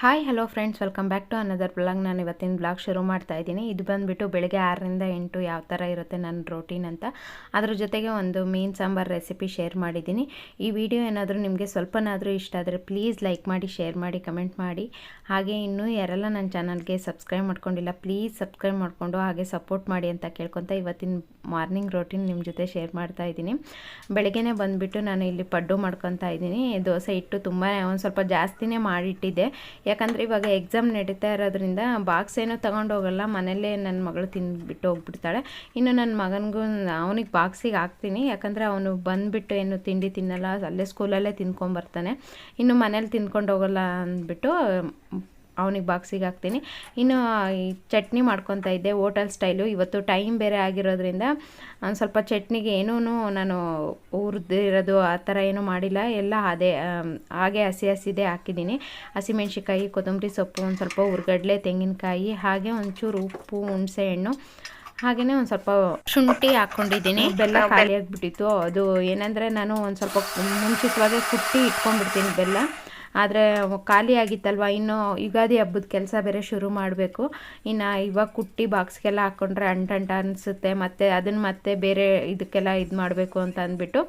Hi hello friends welcome back to another blog ನಾನು ಇವತ್ತಿನ blog ಶುರು ಮಾಡ್ತಾ ಇದ್ದೀನಿ. ಇದು ಬಂದುಬಿಟ್ಟು ಬೆಳಗ್ಗೆ ಆರರಿಂದ ಎಂಟು ಯಾವ ಥರ ಇರುತ್ತೆ ನನ್ನ ರೋಟೀನ್ ಅಂತ. ಅದ್ರ ಜೊತೆಗೆ ಒಂದು ಮೀನು ಸಾಂಬಾರು ರೆಸಿಪಿ ಶೇರ್ ಮಾಡಿದ್ದೀನಿ. ಈ ವಿಡಿಯೋ ಏನಾದರೂ ನಿಮಗೆ ಸ್ವಲ್ಪನಾದರೂ ಇಷ್ಟ ಆದರೆ ಪ್ಲೀಸ್ ಲೈಕ್ ಮಾಡಿ ಶೇರ್ ಮಾಡಿ ಕಮೆಂಟ್ ಮಾಡಿ. ಹಾಗೆ ಇನ್ನೂ ಯಾರೆಲ್ಲ ನನ್ನ ಚಾನಲ್ಗೆ ಸಬ್ಸ್ಕ್ರೈಬ್ ಮಾಡ್ಕೊಂಡಿಲ್ಲ ಪ್ಲೀಸ್ ಸಬ್ಸ್ಕ್ರೈಬ್ ಮಾಡಿಕೊಂಡು ಹಾಗೆ ಸಪೋರ್ಟ್ ಮಾಡಿ ಅಂತ ಕೇಳ್ಕೊತ ಇವತ್ತಿನ ಮಾರ್ನಿಂಗ್ ರೋಟೀನ್ ನಿಮ್ಮ ಜೊತೆ ಶೇರ್ ಮಾಡ್ತಾ ಇದ್ದೀನಿ. ಬೆಳಗ್ಗೆನೇ ಬಂದುಬಿಟ್ಟು ನಾನು ಇಲ್ಲಿ ಪಡ್ಡು ಮಾಡ್ಕೊತಾ ಇದ್ದೀನಿ. ದೋಸೆ ಇಟ್ಟು ತುಂಬಾ ಒಂದು ಸ್ವಲ್ಪ ಜಾಸ್ತಿನೇ ಮಾಡಿಟ್ಟಿದ್ದೆ. ಯಾಕಂದರೆ ಇವಾಗ ಎಕ್ಸಾಮ್ ನಡೀತಾ ಇರೋದ್ರಿಂದ ಬಾಕ್ಸ್ ಏನೋ ತೊಗೊಂಡು ಹೋಗಲ್ಲ ಮನೇಲೇ ನನ್ನ ಮಗಳು ತಿಂದುಬಿಟ್ಟು ಹೋಗ್ಬಿಡ್ತಾಳೆ. ಇನ್ನು ನನ್ನ ಮಗನಿಗೂ ಅವನಿಗೆ ಬಾಕ್ಸಿಗೆ ಹಾಕ್ತೀನಿ. ಯಾಕಂದರೆ ಅವನು ಬಂದುಬಿಟ್ಟು ಏನು ತಿಂಡಿ ತಿನ್ನಲ್ಲ, ಅಲ್ಲೇ ಸ್ಕೂಲಲ್ಲೇ ತಿನ್ಕೊಂಬರ್ತಾನೆ ಇನ್ನು ಮನೇಲಿ ತಿನ್ಕೊಂಡು ಹೋಗಲ್ಲ ಅಂದ್ಬಿಟ್ಟು ಅವನಿಗೆ ಬಾಕ್ಸಿಗೆ ಹಾಕ್ತೀನಿ. ಇನ್ನು ಈ ಚಟ್ನಿ ಮಾಡ್ಕೊತಾ ಇದ್ದೆ ಹೋಟೆಲ್ ಸ್ಟೈಲು. ಇವತ್ತು ಟೈಮ್ ಬೇರೆ ಆಗಿರೋದ್ರಿಂದ ಒಂದು ಸ್ವಲ್ಪ ಚಟ್ನಿಗೆ ಏನೂ ನಾನು ಹುರಿದಿರೋದು ಆ ಥರ ಏನೂ ಮಾಡಿಲ್ಲ. ಎಲ್ಲ ಅದೇ ಹಾಗೆ ಹಸಿ ಹಸಿದೆ ಹಾಕಿದ್ದೀನಿ. ಹಸಿಮೆಣ್ಸಿಕಾಯಿ ಕೊತ್ತಂಬರಿ ಸೊಪ್ಪು ಒಂದು ಸ್ವಲ್ಪ ಹುರ್ಗಡ್ಲೆ ತೆಂಗಿನಕಾಯಿ ಹಾಗೆ ಒಂಚೂರು ಉಪ್ಪು ಹುಣಸೆ ಹಣ್ಣು ಹಾಗೆಯೇ ಒಂದು ಸ್ವಲ್ಪ ಶುಂಠಿ ಹಾಕ್ಕೊಂಡಿದ್ದೀನಿ ಬೆಲ್ಲ ಖಾಲಿ ಆಗಿಬಿಟ್ಟಿತ್ತು. ಅದು ಏನಂದರೆ ನಾನು ಒಂದು ಸ್ವಲ್ಪ ಮುಂಚಿತವಾಗಿ ಕುಟ್ಟಿ ಇಟ್ಕೊಂಡ್ಬಿಡ್ತೀನಿ ಬೆಲ್ಲ. ಆದರೆ ಖಾಲಿ ಆಗಿತ್ತಲ್ವ? ಇನ್ನು ಯುಗಾದಿ ಹಬ್ಬದ ಕೆಲಸ ಬೇರೆ ಶುರು ಮಾಡಬೇಕು. ಇನ್ನು ಇವಾಗ ಕುಟ್ಟಿ ಬಾಕ್ಸ್ಗೆಲ್ಲ ಹಾಕ್ಕೊಂಡ್ರೆ ಅಂಟಂಟ ಅನಿಸುತ್ತೆ. ಮತ್ತು ಅದನ್ನು ಮತ್ತೆ ಬೇರೆ ಇದಕ್ಕೆಲ್ಲ ಇದು ಮಾಡಬೇಕು ಅಂತ ಅಂದ್ಬಿಟ್ಟು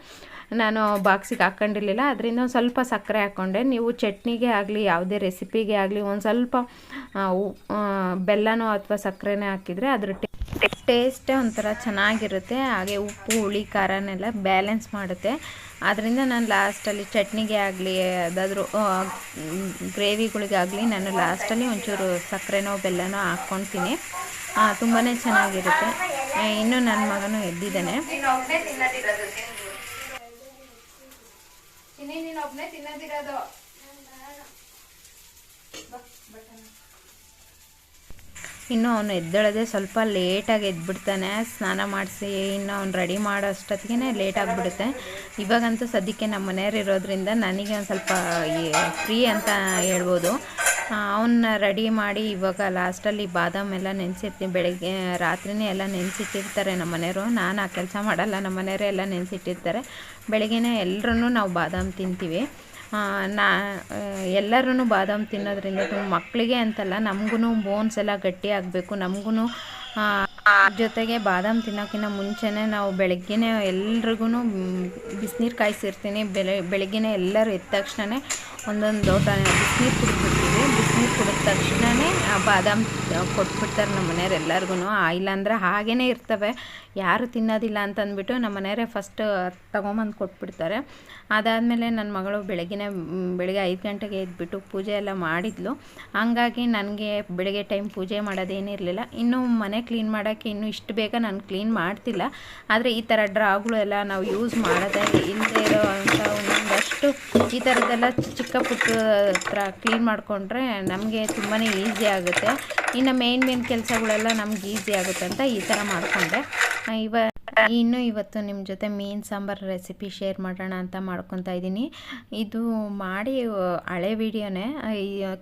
ನಾನು ಬಾಕ್ಸಿಗೆ ಹಾಕ್ಕೊಂಡಿರಲಿಲ್ಲ ಅದರಿಂದ ಒಂದು ಸ್ವಲ್ಪ ಸಕ್ಕರೆ ಹಾಕ್ಕೊಂಡೆ ನೀವು ಚಟ್ನಿಗೆ ಆಗಲಿ, ಯಾವುದೇ ರೆಸಿಪಿಗೆ ಆಗಲಿ, ಒಂದು ಸ್ವಲ್ಪ ಬೆಲ್ಲನೋ ಅಥವಾ ಸಕ್ಕರೆನೇ ಹಾಕಿದರೆ ಅದ್ರ ಟೇಸ್ಟೇ ಒಂಥರ ಚೆನ್ನಾಗಿರುತ್ತೆ. ಹಾಗೆ ಉಪ್ಪು, ಹುಳಿ, ಖಾರನೆಲ್ಲ ಬ್ಯಾಲೆನ್ಸ್ ಮಾಡುತ್ತೆ. ಆದ್ದರಿಂದ ನಾನು ಲಾಸ್ಟಲ್ಲಿ ಚಟ್ನಿಗೆ ಆಗಲಿ ಯಾವುದಾದ್ರೂ ಗ್ರೇವಿಗಳಿಗಾಗಲಿ ನಾನು ಲಾಸ್ಟಲ್ಲಿ ಒಂಚೂರು ಸಕ್ಕರೆನೋ, ಬೆಲ್ಲನೋ ಹಾಕ್ಕೊಳ್ತೀನಿ ತುಂಬಾ ಚೆನ್ನಾಗಿರುತ್ತೆ. ಇನ್ನೂ ನನ್ನ ಮಗನೂ ಎದ್ದಿದ್ದಾನೆ. ಇನ್ನು ಅವನು ಎದ್ದೇಳದೆ ಸ್ವಲ್ಪ ಲೇಟಾಗಿ ಎದ್ಬಿಡ್ತಾನೆ. ಸ್ನಾನ ಮಾಡಿಸಿ ಇನ್ನು ಅವ್ನು ರೆಡಿ ಮಾಡೋ ಅಷ್ಟೊತ್ತಿಗೆ ಲೇಟಾಗಿಬಿಡುತ್ತೆ ಇವಾಗಂತೂ ಸದ್ಯಕ್ಕೆ ನಮ್ಮ ಮನೆಯವ್ರು ಇರೋದ್ರಿಂದ ನನಗೆ ಒಂದು ಸ್ವಲ್ಪ ಫ್ರೀ ಅಂತ ಹೇಳ್ಬೋದು. ಅವನ್ನ ರೆಡಿ ಮಾಡಿ ಇವಾಗ ಲಾಸ್ಟಲ್ಲಿ ಬಾದಾಮ್ ಎಲ್ಲ ನೆನೆಸಿರ್ತೀನಿ ಬೆಳಗ್ಗೆ, ರಾತ್ರಿನೇ ಎಲ್ಲ ನೆನೆಸಿಟ್ಟಿರ್ತಾರೆ ನಮ್ಮ ಮನೆಯವರು. ನಾನು ಆ ಕೆಲಸ ಮಾಡಲ್ಲ. ನಮ್ಮ ಮನೆಯವರೇ ಎಲ್ಲ ನೆನೆಸಿಟ್ಟಿರ್ತಾರೆ. ಬೆಳಗ್ಗೆನೇ ಎಲ್ಲರೂ ನಾವು ಬಾದಾಮ್ ತಿಂತೀವಿ. ನಾ ಎಲ್ಲರೂ ಬಾದಾಮ್ ತಿನ್ನೋದ್ರಿಂದ ತುಂಬ ಮಕ್ಕಳಿಗೆ ಅಂತಲ್ಲ ನಮಗೂ ಬೋನ್ಸ್ ಎಲ್ಲ ಗಟ್ಟಿ ಆಗಬೇಕು ನಮಗೂ ಜೊತೆಗೆ ಬಾದಾಮ್ ತಿನ್ನೋಕ್ಕಿಂತ ಮುಂಚೆನೇ ನಾವು ಬೆಳಗ್ಗೆನೇ ಎಲ್ರಿಗೂ ಬಿಸಿನೀರು ಕಾಯಿಸಿರ್ತೀನಿ, ಬೆಳೆ, ಬೆಳಗ್ಗೆನೇ ಎಲ್ಲರೂ ಎದ್ದ ತಕ್ಷಣ ಒಂದೊಂದು ಲೋಟ ಬಿಸಿನೀರು ಕುಡಿದ್ಬಿಡ್ತೀವಿ. ಬಿಸಿನೀರು ಕುಡಿದ ತಕ್ಷಣವೇ ಬಾದಾಮ್ ಕೊಟ್ಬಿಡ್ತಾರೆ ನಮ್ಮ ಮನೆಯವ್ರು ಎಲ್ಲರಿಗೂ ಇಲ್ಲಾಂದ್ರೆ ಹಾಗೇ ಇರ್ತವೆ. ಯಾರು ತಿನ್ನೋದಿಲ್ಲ ಅಂತಂದ್ಬಿಟ್ಟು ನಮ್ಮ ಮನೆಯವರೇ ಫಸ್ಟ್ ತೊಗೊಂಬಂದು ಕೊಟ್ಬಿಡ್ತಾರೆ. ಅದಾದಮೇಲೆ ನನ್ನ ಮಗಳು ಬೆಳಗಿನ ಬೆಳಗ್ಗೆ ಐದು ಗಂಟೆಗೆ ಎದ್ದುಬಿಟ್ಟು ಪೂಜೆ ಎಲ್ಲ ಮಾಡಿದ್ಲು. ಹಂಗಾಗಿ ನನಗೆ ಬೆಳಗ್ಗೆ ಟೈಮ್ ಪೂಜೆ ಮಾಡೋದೇನಿರಲಿಲ್ಲ ಇನ್ನೂ ಮನೆ ಕ್ಲೀನ್ ಮಾಡೋಕ್ಕೆ ಇನ್ನೂ ಇಷ್ಟು ಬೇಗ ನಾನು ಕ್ಲೀನ್ ಮಾಡ್ತಿಲ್ಲ. ಆದರೆ ಈ ಥರ ಡ್ರಾಗಳು ಎಲ್ಲ ನಾವು ಯೂಸ್ ಮಾಡೋದೇ ಇಲ್ಲದೆ ಇರೋ ಅಂಥ ಈ ಥರದ್ದೆಲ್ಲ ಚಿಕ್ಕ ಪುಟ್ಟ ಹತ್ರ ಕ್ಲೀನ್ ಮಾಡಿಕೊಂಡ್ರೆ ನಮಗೆ ತುಂಬಾ ಈಸಿ ಆಗುತ್ತೆ. ಇನ್ನು ಮೇನ್ ಮೇನ್ ಕೆಲಸಗಳೆಲ್ಲ ನಮ್ಗೆ ಈಸಿ ಆಗುತ್ತೆ ಅಂತ ಈ ಥರ ಮಾಡಿಕೊಂಡೆ. ಇವ ಇನ್ನು ಇವತ್ತು ನಿಮ್ಮ ಜೊತೆ ಮೀನು ಸಾಂಬಾರು ರೆಸಿಪಿ ಶೇರ್ ಮಾಡೋಣ ಅಂತ ಮಾಡ್ಕೊತಾ ಇದ್ದೀನಿ. ಇದು ಮಾಡಿ ಹಳೆ ವಿಡಿಯೋನೇ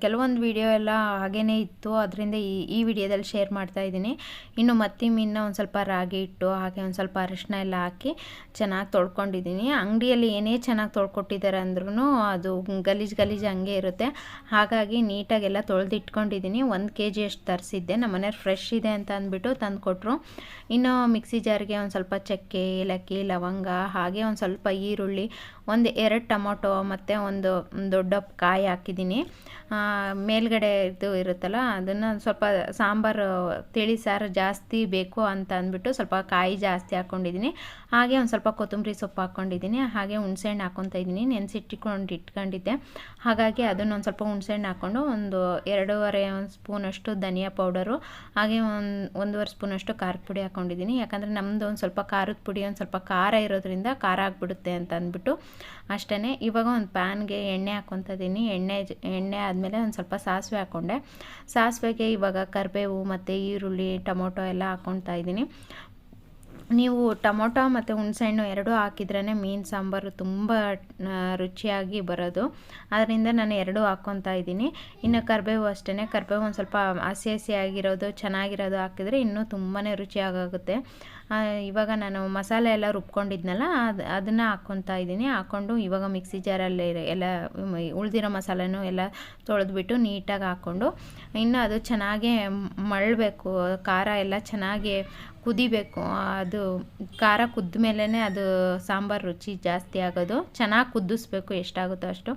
ಕೆಲವೊಂದು ವಿಡಿಯೋ ಎಲ್ಲ ಹಾಗೇ ಇತ್ತು, ಅದರಿಂದ ಈ ವಿಡಿಯೋದಲ್ಲಿ ಶೇರ್ ಮಾಡ್ತಾ ಇದ್ದೀನಿ. ಇನ್ನು ಮತ್ತಿ ಮೀನನ್ನ ಒಂದು ಸ್ವಲ್ಪ ರಾಗಿ ಇಟ್ಟು ಹಾಗೆ ಒಂದು ಸ್ವಲ್ಪ ಅರಿಶಿನ ಎಲ್ಲ ಹಾಕಿ ಚೆನ್ನಾಗಿ ತೊಳ್ಕೊಂಡಿದ್ದೀನಿ. ಅಂಗಡಿಯಲ್ಲಿ ಏನೇ ಚೆನ್ನಾಗಿ ತೊಳ್ಕೊಟ್ಟಿದ್ದಾರೆ ಅಂದ್ರೂ ಅದು ಗಲೀಜು ಗಲೀಜು ಹಂಗೆ ಇರುತ್ತೆ. ಹಾಗಾಗಿ ನೀಟಾಗೆಲ್ಲ ತೊಳೆದಿಟ್ಕೊಂಡಿದ್ದೀನಿ. ಒಂದು ಕೆ ಜಿ ಅಷ್ಟು ತರಿಸಿದ್ದೆ. ನಮ್ಮ ಮನೆಯವ್ರು ಫ್ರೆಶ್ ಇದೆ ಅಂತ ಅಂದ್ಬಿಟ್ಟು ತಂದು ಕೊಟ್ಟರು ಇನ್ನು ಮಿಕ್ಸಿ ಜಾರಿಗೆ ಒಂದು ಸ್ವಲ್ಪ ಚಕ್ಕೆ, ಏಲಕ್ಕಿ, ಲವಂಗ, ಹಾಗೆ ಒಂದು ಸ್ವಲ್ಪ ಈರುಳ್ಳಿ, ಒಂದು ಎರಡು ಟೊಮೊಟೊ ಮತ್ತು ಒಂದು ದೊಡ್ಡ ಕಾಯಿ ಹಾಕಿದ್ದೀನಿ. ಮೇಲ್ಗಡೆ ಇದು ಇರುತ್ತಲ್ಲ, ಅದನ್ನು ಸ್ವಲ್ಪ ಸಾಂಬಾರು, ತಿಳಿ, ಸಾರು ಜಾಸ್ತಿ ಬೇಕು ಅಂತ ಅಂದ್ಬಿಟ್ಟು ಸ್ವಲ್ಪ ಕಾಯಿ ಜಾಸ್ತಿ ಹಾಕ್ಕೊಂಡಿದ್ದೀನಿ ಹಾಗೆ ಒಂದು ಸ್ವಲ್ಪ ಕೊತ್ತಂಬರಿ ಸೊಪ್ಪು ಹಾಕ್ಕೊಂಡಿದ್ದೀನಿ ಹಾಗೆ ಹುಣ್ಸೆಹಣ್ಣು ಹಾಕ್ಕೊತಾ ಇದ್ದೀನಿ. ನೆನೆಸಿಟ್ಟಿಕೊಂಡು ಇಟ್ಕೊಂಡಿದ್ದೆ. ಹಾಗಾಗಿ ಅದನ್ನು ಒಂದು ಸ್ವಲ್ಪ ಹುಣ್ಸೆಹಣ್ಣು ಹಾಕ್ಕೊಂಡು ಒಂದು ಎರಡೂವರೆ ಒಂದು ಸ್ಪೂನಷ್ಟು ಧನಿಯಾ ಪೌಡರು, ಹಾಗೆ ಒಂದು ಒಂದೂವರೆ ಸ್ಪೂನಷ್ಟು ಖಾರದ ಪುಡಿ ಹಾಕ್ಕೊಂಡಿದ್ದೀನಿ ಯಾಕಂದರೆ ನಮ್ಮದು ಒಂದು ಸ್ವಲ್ಪ ಖಾರದ ಪುಡಿ, ಒಂದು ಸ್ವಲ್ಪ ಖಾರ ಇರೋದ್ರಿಂದ ಖಾರ ಆಗಿಬಿಡುತ್ತೆ ಅಂತ ಅಂದ್ಬಿಟ್ಟು ಅಷ್ಟೇ ಇವಾಗ ಒಂದು ಪ್ಯಾನ್ಗೆ ಎಣ್ಣೆ ಹಾಕ್ಕೊತಿದ್ದೀನಿ ಎಣ್ಣೆ ಎಣ್ಣೆ ಆದಮೇಲೆ ಒಂದು ಸ್ವಲ್ಪ ಸಾಸಿವೆ ಹಾಕ್ಕೊಂಡೆ ಸಾಸಿವೆಗೆ ಇವಾಗ ಕರಿಬೇವು ಮತ್ತು ಈರುಳ್ಳಿ, ಟೊಮೊಟೊ ಎಲ್ಲ ಹಾಕ್ಕೊತಾ ಇದ್ದೀನಿ ನೀವು ಟೊಮೊಟೊ ಮತ್ತು ಹುಣಸೆಹಣ್ಣು ಎರಡೂ ಹಾಕಿದ್ರೇ ಮೀನು ಸಾಂಬಾರು ತುಂಬ ರುಚಿಯಾಗಿ ಬರೋದು. ಅದರಿಂದ ನಾನು ಎರಡೂ ಹಾಕ್ಕೊತಾ ಇದ್ದೀನಿ. ಇನ್ನು ಕರಿಬೇವು ಅಷ್ಟೇ ಕರಿಬೇವು ಒಂದು ಸ್ವಲ್ಪ ಹಸಿ ಹಸಿಯಾಗಿರೋದು, ಚೆನ್ನಾಗಿರೋದು ಹಾಕಿದರೆ ಇನ್ನೂ ತುಂಬಾ ರುಚಿಯಾಗುತ್ತೆ ಇವಾಗ ನಾನು ಮಸಾಲೆ ಎಲ್ಲ ರುಬ್ಕೊಂಡಿದ್ನಲ್ಲ, ಅದು, ಅದನ್ನು ಹಾಕ್ಕೊತಾ ಇದ್ದೀನಿ. ಹಾಕ್ಕೊಂಡು ಇವಾಗ ಮಿಕ್ಸಿ ಜಾರಲ್ಲಿ ಎಲ್ಲ ಉಳಿದಿರೋ ಮಸಾಲೆನೂ ಎಲ್ಲ ತೊಳೆದ್ಬಿಟ್ಟು ನೀಟಾಗಿ ಹಾಕ್ಕೊಂಡು ಇನ್ನು ಅದು ಚೆನ್ನಾಗೇ ಮಳಬೇಕು ಖಾರ ಎಲ್ಲ ಚೆನ್ನಾಗಿ ಕುದಿಬೇಕು. ಅದು ಖಾರ ಕುದ್ದ ಮೇಲೇ ಅದು ಸಾಂಬಾರು ರುಚಿ ಜಾಸ್ತಿ ಆಗೋದು. ಚೆನ್ನಾಗಿ ಕುದಿಸ್ಬೇಕು ಎಷ್ಟಾಗುತ್ತೋ ಅಷ್ಟು.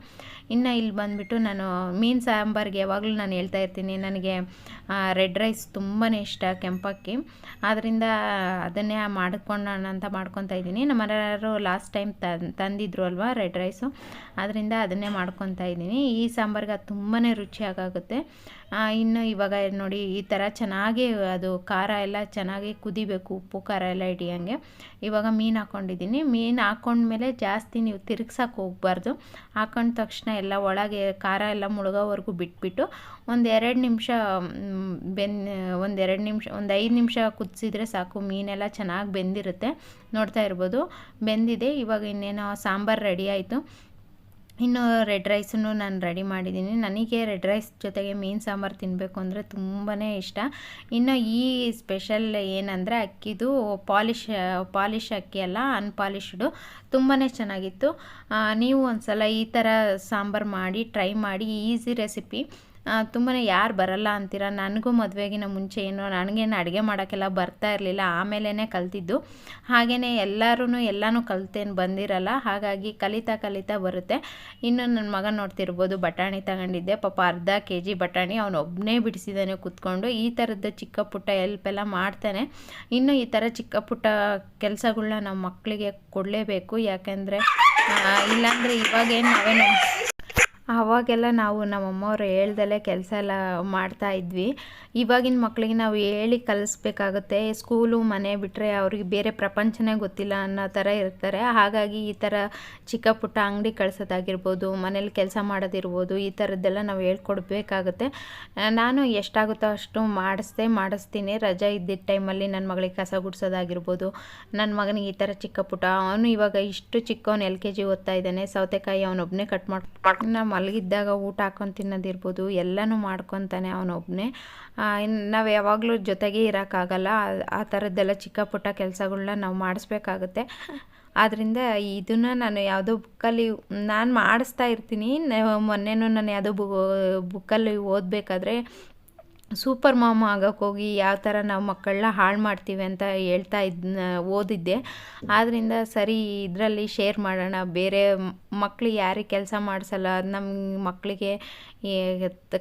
ಇನ್ನು ಇಲ್ಲಿ ಬಂದುಬಿಟ್ಟು ನಾನು ಮೀನು ಸಾಂಬಾರಿಗೆ ಯಾವಾಗಲೂ ನಾನು ಹೇಳ್ತಾ ಇರ್ತೀನಿ, ನನಗೆ ರೆಡ್ ರೈಸ್ ತುಂಬಾ ಇಷ್ಟ ಕೆಂಪಕ್ಕಿ. ಆದ್ದರಿಂದ ಅದನ್ನೇ ಮಾಡ್ಕೊಳ್ಳೋಣ ಅಂತ ಮಾಡ್ಕೊತಾ ಇದ್ದೀನಿ. ನಮ್ಮ ಮನೆಯವರು ಲಾಸ್ಟ್ ಟೈಮ್ ತಂದಿದ್ರು ಅಲ್ವಾ ರೆಡ್ ರೈಸು. ಅದರಿಂದ ಅದನ್ನೇ ಮಾಡ್ಕೊತಾ ಇದ್ದೀನಿ. ಈ ಸಾಂಬಾರ್ಗೆ ಅದು ತುಂಬಾ ರುಚಿಯಾಗುತ್ತೆ ಇನ್ನು ಇವಾಗ ನೋಡಿ, ಈ ಥರ ಚೆನ್ನಾಗಿ ಅದು ಖಾರ ಎಲ್ಲ ಚೆನ್ನಾಗಿ ಕುದಿಬೇಕು, ಉಪ್ಪು, ಖಾರ ಎಲ್ಲ ಹಿಡಿಯಂಗೆ. ಇವಾಗ ಮೀನು ಹಾಕ್ಕೊಂಡಿದ್ದೀನಿ ಮೀನು ಹಾಕ್ಕೊಂಡ್ಮೇಲೆ ಜಾಸ್ತಿ ನೀವು ತಿರುಗ್ಸಕ್ಕೆ ಹೋಗ್ಬಾರ್ದು. ಹಾಕೊಂಡ ತಕ್ಷಣ ಎಲ್ಲ ಒಳಗೆ ಖಾರ ಎಲ್ಲ ಮುಳುಗೋವರೆಗೂ ಬಿಟ್ಬಿಟ್ಟು ಒಂದು ಎರಡು ನಿಮಿಷ ಬೆನ್, ಒಂದು ಎರಡು ನಿಮಿಷ, ಒಂದು ಐದು ನಿಮಿಷ ಕುದಿಸಿದ್ರೆ ಸಾಕು. ಮೀನೆಲ್ಲ ಚೆನ್ನಾಗಿ ಬೆಂದಿರುತ್ತೆ. ನೋಡ್ತಾ ಇರ್ಬೋದು. ಬೆಂದಿದೆ. ಇವಾಗ ಇನ್ನೇನೋ ಸಾಂಬಾರು ರೆಡಿ ಆಯಿತು. ಇನ್ನು ರೆಡ್ ರೈಸನ್ನು ನಾನು ರೆಡಿ ಮಾಡಿದ್ದೀನಿ. ನನಗೆ ರೆಡ್ ರೈಸ್ ಜೊತೆಗೆ ಮೀನು ಸಾಂಬಾರು ತಿನ್ನಬೇಕು ಅಂದರೆ ತುಂಬಾ ಇಷ್ಟ. ಇನ್ನು ಈ ಸ್ಪೆಷಲ್ ಏನಂದರೆ ಅಕ್ಕಿದು ಪಾಲಿಶ್ ಪಾಲಿಶ್ ಅಕ್ಕಿ ಅಲ್ಲ, ಅನ್ಪಾಲಿಶ್ಡು. ತುಂಬಾ ಚೆನ್ನಾಗಿತ್ತು. ನೀವು ಒಂದು ಸಲ ಈ ಥರ ಸಾಂಬಾರು ಮಾಡಿ, ಟ್ರೈ ಮಾಡಿ, ಈಸಿ ರೆಸಿಪಿ. ತುಂಬಾ ಯಾರು ಬರಲ್ಲ ಅಂತೀರ? ನನಗೂ ಮದುವೆಗಿನ ಮುಂಚೆ ಏನು ನನಗೇನು ಅಡುಗೆ ಮಾಡೋಕ್ಕೆಲ್ಲ ಬರ್ತಾ ಇರಲಿಲ್ಲ ಆಮೇಲೇ ಕಲ್ತಿದ್ದು. ಹಾಗೇ ಎಲ್ಲರೂ ಎಲ್ಲನೂ ಕಲ್ತೇನು ಬಂದಿರಲ್ಲ, ಹಾಗಾಗಿ ಕಲಿತಾ ಕಲಿತಾ ಬರುತ್ತೆ. ಇನ್ನು ನನ್ನ ಮಗ ನೋಡ್ತಿರ್ಬೋದು, ಬಟಾಣಿ ತಗೊಂಡಿದ್ದೆ, ಪಾಪ ಅರ್ಧ ಕೆ ಜಿ ಬಟಾಣಿ ಅವನೊಬ್ಬನೇ ಬಿಡಿಸಿದ್ದಾನೆ ಕೂತ್ಕೊಂಡು, ಈ ಥರದ್ದು ಚಿಕ್ಕ ಪುಟ್ಟ ಹೆಲ್ಪ್ ಎಲ್ಲ ಮಾಡ್ತಾನೆ. ಇನ್ನು ಈ ಥರ ಚಿಕ್ಕ ಪುಟ್ಟ ಕೆಲಸಗಳನ್ನ ನಾವು ಮಕ್ಕಳಿಗೆ ಕೊಡಲೇಬೇಕು, ಯಾಕೆಂದರೆ ಇಲ್ಲಾಂದರೆ ಇವಾಗೇನು ನಾವೇನು ಆವಾಗೆಲ್ಲ ನಾವು ನಮ್ಮಮ್ಮವ್ರು ಹೇಳ್ದಲ್ಲೇ ಕೆಲಸ ಎಲ್ಲ ಮಾಡ್ತಾ ಇದ್ವಿ. ಇವಾಗಿನ ಮಕ್ಕಳಿಗೆ ನಾವು ಹೇಳಿ ಕಲಿಸ್ಬೇಕಾಗುತ್ತೆ, ಸ್ಕೂಲು ಮನೆ ಬಿಟ್ಟರೆ ಅವ್ರಿಗೆ ಬೇರೆ ಪ್ರಪಂಚನೇ ಗೊತ್ತಿಲ್ಲ ಅನ್ನೋ ಥರ ಇರ್ತಾರೆ. ಹಾಗಾಗಿ ಈ ಥರ ಚಿಕ್ಕ ಪುಟ್ಟ ಅಂಗಡಿ ಕಳ್ಸೋದಾಗಿರ್ಬೋದು, ಮನೇಲಿ ಕೆಲಸ ಮಾಡೋದಿರ್ಬೋದು, ಈ ಥರದ್ದೆಲ್ಲ ನಾವು ಹೇಳ್ಕೊಡ್ಬೇಕಾಗುತ್ತೆ. ನಾನು ಎಷ್ಟಾಗುತ್ತೋ ಅಷ್ಟು ಮಾಡಿಸ್ದೆ, ಮಾಡಿಸ್ತೀನಿ. ರಜೆ ಇದ್ದಿದ್ದ ಟೈಮಲ್ಲಿ ನನ್ನ ಮಗಳಿಗೆ ಕಸ ಗುಡಿಸೋದಾಗಿರ್ಬೋದು, ನನ್ನ ಮಗನಿಗೆ ಈ ಥರ ಚಿಕ್ಕ ಪುಟ್ಟ, ಅವನು ಇವಾಗ ಇಷ್ಟು ಚಿಕ್ಕವನು ಎಲ್ ಕೆ ಜಿ ಓದ್ತಾ ಇದ್ದಾನೆ, ಸೌತೆಕಾಯಿ ಅವನೊಬ್ಬನೇ ಕಟ್ ಮಾಡಿ ನಾ ಮಲಗಿದ್ದಾಗ ಊಟ ಹಾಕೊಂಡು ತಿನ್ನೋದಿರ್ಬೋದು, ಎಲ್ಲನೂ ಮಾಡ್ಕೊತಾನೆ ಅವನೊಬ್ಬನೇ ನಾವು ಯಾವಾಗಲೂ ಜೊತೆಗೆ ಇರೋಕ್ಕಾಗಲ್ಲ, ಆ- ಥರದ್ದೆಲ್ಲ ಚಿಕ್ಕ ಪುಟ್ಟ ಕೆಲಸಗಳನ್ನ ನಾವು ಮಾಡಿಸ್ಬೇಕಾಗುತ್ತೆ. ಆದ್ದರಿಂದ ಇದನ್ನು ನಾನು ಯಾವುದೋ ಬುಕ್ಕಲ್ಲಿ, ನಾನು ಮಾಡಿಸ್ತಾ ಇರ್ತೀನಿ. ಮೊನ್ನೆನೂ ನಾನು ಯಾವುದೋ ಬು, ಬುಕ್ಕಲ್ಲಿ ಓದಬೇಕಾದ್ರೆ ಸೂಪರ್ ಮಾಮ ಆಗೋಕ್ಕೆ ಹೋಗಿ ಯಾವ ಥರ ನಾವು ಮಕ್ಕಳನ್ನ ಹಾಳು ಮಾಡ್ತೀವಿ ಅಂತ ಹೇಳ್ತಾ ಇದ್ ಓದಿದ್ದೆ. ಆದ್ದರಿಂದ ಸರಿ, ಇದರಲ್ಲಿ ಶೇರ್ ಮಾಡೋಣ. ಬೇರೆ ಮಕ್ಳಿಗೆ ಯಾರಿಗೆ ಕೆಲಸ ಮಾಡಿಸಲ್ಲ ನಮ್ಮ ಮಕ್ಕಳಿಗೆ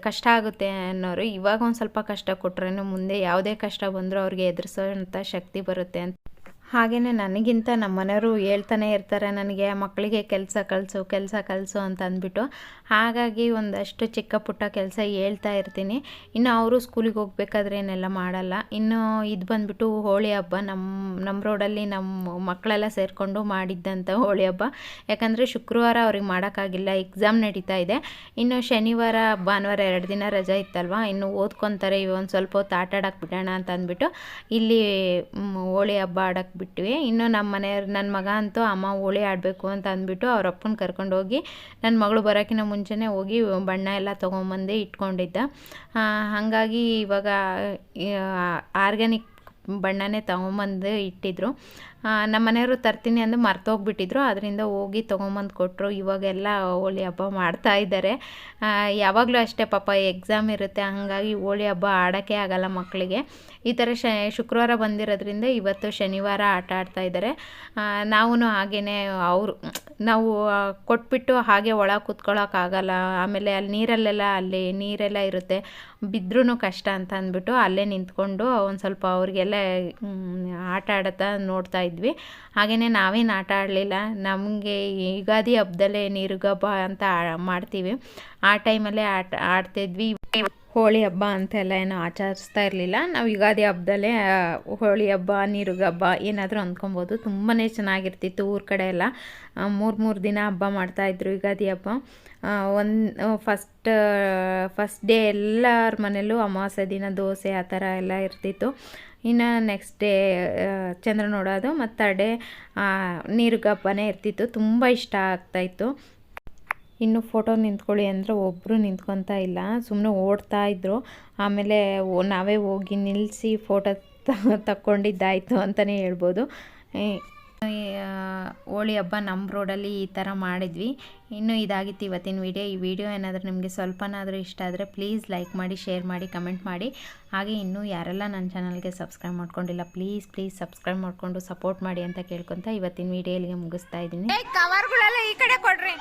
ಕಷ್ಟ ಆಗುತ್ತೆ ಅನ್ನೋರು ಇವಾಗ ಒಂದು ಸ್ವಲ್ಪ ಕಷ್ಟ ಕೊಟ್ರೇನು ಮುಂದೆ ಯಾವುದೇ ಕಷ್ಟ ಬಂದರೂ ಅವ್ರಿಗೆ ಎದುರಿಸೋಂಥ ಶಕ್ತಿ ಬರುತ್ತೆ ಅಂತ. ಹಾಗೆಯೇ ನನಗಿಂತ ನಮ್ಮ ಮನೆಯವರು ಹೇಳ್ತಾನೆ ಇರ್ತಾರೆ, ನನಗೆ ಮಕ್ಕಳಿಗೆ ಕೆಲಸ ಕಲಿಸು ಕೆಲಸ ಕಲಿಸು ಅಂತ ಅಂದ್ಬಿಟ್ಟು. ಹಾಗಾಗಿ ಒಂದಷ್ಟು ಚಿಕ್ಕ ಪುಟ್ಟ ಕೆಲಸ ಹೇಳ್ತಾ ಇರ್ತೀನಿ. ಇನ್ನು ಅವರು ಸ್ಕೂಲಿಗೆ ಹೋಗ್ಬೇಕಾದ್ರೆ ಏನೆಲ್ಲ ಮಾಡಲ್ಲ. ಇನ್ನು ಇದು ಬಂದ್ಬಿಟ್ಟು ಹೋಳಿ ಹಬ್ಬ ನಮ್ಮ ನಮ್ಮ ರೋಡಲ್ಲಿ ನಮ್ಮ ಮಕ್ಕಳೆಲ್ಲ ಸೇರಿಕೊಂಡು ಮಾಡಿದ್ದಂಥ ಹೋಳಿ ಹಬ್ಬ. ಯಾಕಂದರೆ ಶುಕ್ರವಾರ ಅವ್ರಿಗೆ ಮಾಡೋಕ್ಕಾಗಿಲ್ಲ, ಎಕ್ಸಾಮ್ ನಡೀತಾ ಇದೆ. ಇನ್ನು ಶನಿವಾರ, ಭಾನುವಾರ ಎರಡು ದಿನ ರಜೆ ಇತ್ತಲ್ವ? ಇನ್ನು ಓದ್ಕೊತಾರೆ ಇವೊಂದು ಸ್ವಲ್ಪ ಹೊತ್ತು ಆಟ ಬಿಡೋಣ ಅಂತ ಅಂದ್ಬಿಟ್ಟು ಇಲ್ಲಿ ಹೋಳಿ ಹಬ್ಬ ಆಡಕ್ಕೆ ಬಿಟ್ವಿ ಇನ್ನು ನಮ್ಮ ಮನೆಯವ್ರು ನನ್ನ ಮಗ ಅಂತೂ ಅಮ್ಮ ಹೋಳಿ ಆಡಬೇಕು ಅಂತ ಅಂದ್ಬಿಟ್ಟು ಅವ್ರ ಅಪ್ಪನ ಕರ್ಕೊಂಡು ಹೋಗಿ ನನ್ನ ಮಗಳು ಬರೋಕ್ಕಿಂತ ಮುಂಚೆನೇ ಹೋಗಿ ಬಣ್ಣ ಎಲ್ಲ ತೊಗೊಂಬಂದು ಇಟ್ಕೊಂಡಿದ್ದ. ಹಾಗಾಗಿ ಇವಾಗ ಆರ್ಗ್ಯಾನಿಕ್ ಬಣ್ಣನೇ ತೊಗೊಂಬಂದು ಇಟ್ಟಿದ್ರು. ನಮ್ಮ ಮನೆಯವರು ತರ್ತೀನಿ ಅಂದು ಮರ್ತೋಗ್ಬಿಟ್ಟಿದ್ರು. ಅದರಿಂದ ಹೋಗಿ ತೊಗೊಂಬಂದು ಕೊಟ್ಟರು ಇವಾಗೆಲ್ಲ ಹೋಳಿ ಹಬ್ಬ ಮಾಡ್ತಾ ಇದ್ದಾರೆ. ಯಾವಾಗಲೂ ಅಷ್ಟೇ ಪಾಪ ಎಕ್ಸಾಮ್ ಇರುತ್ತೆ. ಹಾಗಾಗಿ ಹೋಳಿ ಹಬ್ಬ ಆಡೋಕ್ಕೆ ಆಗಲ್ಲ ಮಕ್ಕಳಿಗೆ. ಈ ಥರ ಶ, ಶುಕ್ರವಾರ ಬಂದಿರೋದ್ರಿಂದ ಇವತ್ತು ಶನಿವಾರ ಆಟ ಆಡ್ತಾ ಇದ್ದಾರೆ. ನಾವು ಹಾಗೇ ಅವರು, ನಾವು ಕೊಟ್ಬಿಟ್ಟು ಹಾಗೆ ಒಳ ಕೂತ್ಕೊಳ್ಳೋಕ್ಕಾಗಲ್ಲ ಆಮೇಲೆ ಅಲ್ಲಿ ನೀರಲ್ಲೆಲ್ಲ, ಅಲ್ಲಿ ನೀರೆಲ್ಲ ಇರುತ್ತೆ. ಬಿದ್ರೂ ಕಷ್ಟ ಅಂತ ಅಂದ್ಬಿಟ್ಟು ಅಲ್ಲೇ ನಿಂತ್ಕೊಂಡು ಒಂದು ಸ್ವಲ್ಪ ಅವ್ರಿಗೆಲ್ಲ ಆಟ ಆಡುತ್ತಾ ನೋಡ್ತಾ ಇದ್ವಿ. ಹಾಗೆಯೇ ನಾವೇನು ಆಟ ಆಡಲಿಲ್ಲ. ನಮಗೆ ಯುಗಾದಿ ಹಬ್ಬದಲ್ಲೇ ನೀರುಗಬ್ಬ ಅಂತ ಮಾಡ್ತೀವಿ. ಆ ಟೈಮಲ್ಲೇ ಆಟ ಆಡ್ತಿದ್ವಿ ಹೋಳಿ ಹಬ್ಬ ಅಂತೆಲ್ಲ ಏನು ಆಚರಿಸ್ತಾ ಇರಲಿಲ್ಲ. ನಾವು ಯುಗಾದಿ ಹಬ್ಬದಲ್ಲೇ ಹೋಳಿ ಹಬ್ಬ ನೀರುಗ ಹಬ್ಬ ಏನಾದರೂ ಅಂದ್ಕೊಬೋದು. ತುಂಬಾ ಚೆನ್ನಾಗಿರ್ತಿತ್ತು ಊರ ಕಡೆ ಎಲ್ಲ. ಮೂರು ಮೂರು ದಿನ ಹಬ್ಬ ಮಾಡ್ತಾಯಿದ್ರು ಯುಗಾದಿ ಹಬ್ಬ. ಒಂದು ಫಸ್ಟ್ ಫಸ್ಟ್ ಡೇ ಎಲ್ಲರ ಮನೇಲೂ ಅಮಾವಾಸ್ಯೆ ದಿನ ದೋಸೆ ಆ ಥರ ಎಲ್ಲ ಇರ್ತಿತ್ತು. ಇನ್ನು ನೆಕ್ಸ್ಟ್ ಡೇ ಚಂದ್ರ ನೋಡೋದು. ಮತ್ತು ಥರ್ಡ್ ಡೇ ನೀರುಗಬ್ಬನೇ ಇರ್ತಿತ್ತು. ತುಂಬ ಇಷ್ಟ ಆಗ್ತಾಯಿತ್ತು ಇನ್ನು ಫೋಟೋ ನಿಂತ್ಕೊಳ್ಳಿ ಅಂದರೆ ಒಬ್ಬರು ನಿಂತ್ಕೊತಾ ಇಲ್ಲ. ಸುಮ್ಮನೆ ಓಡ್ತಾ ಇದ್ದರು ಆಮೇಲೆ ನಾವೇ ಹೋಗಿ ನಿಲ್ಲಿಸಿ ಫೋಟೋ ತಕ್ಕೊಂಡಿದ್ದಾಯಿತು ಅಂತಲೇ ಹೇಳ್ಬೋದು. ಹೋಳಿ ಹಬ್ಬ ನಮ್ಮ ರೋಡಲ್ಲಿ ಈ ಥರ ಮಾಡಿದ್ವಿ. ಇನ್ನು ಇದಾಗಿತ್ತು ಇವತ್ತಿನ ವಿಡಿಯೋ ಈ ವಿಡಿಯೋ ಏನಾದರೂ ನಿಮಗೆ ಸ್ವಲ್ಪನಾದರೂ ಇಷ್ಟ ಆದರೆ ಪ್ಲೀಸ್ ಲೈಕ್ ಮಾಡಿ ಶೇರ್ ಮಾಡಿ ಕಮೆಂಟ್ ಮಾಡಿ. ಹಾಗೆ ಇನ್ನೂ ಯಾರೆಲ್ಲ ನನ್ನ ಚಾನಲ್ಗೆ ಸಬ್ಸ್ಕ್ರೈಬ್ ಮಾಡ್ಕೊಂಡಿಲ್ಲ ಪ್ಲೀಸ್ ಪ್ಲೀಸ್ ಸಬ್ಸ್ಕ್ರೈಬ್ ಮಾಡಿಕೊಂಡು ಸಪೋರ್ಟ್ ಮಾಡಿ ಅಂತ ಕೇಳ್ಕೊತ ಇವತ್ತಿನ ವಿಡಿಯೋ ಇಲ್ಲಿಗೆ ಮುಗಿಸ್ತಾ ಇದ್ದೀನಿ. ಕವರ್ಗಳೆಲ್ಲ ಈ ಕಡೆ ಕೊಡ್ರಿ.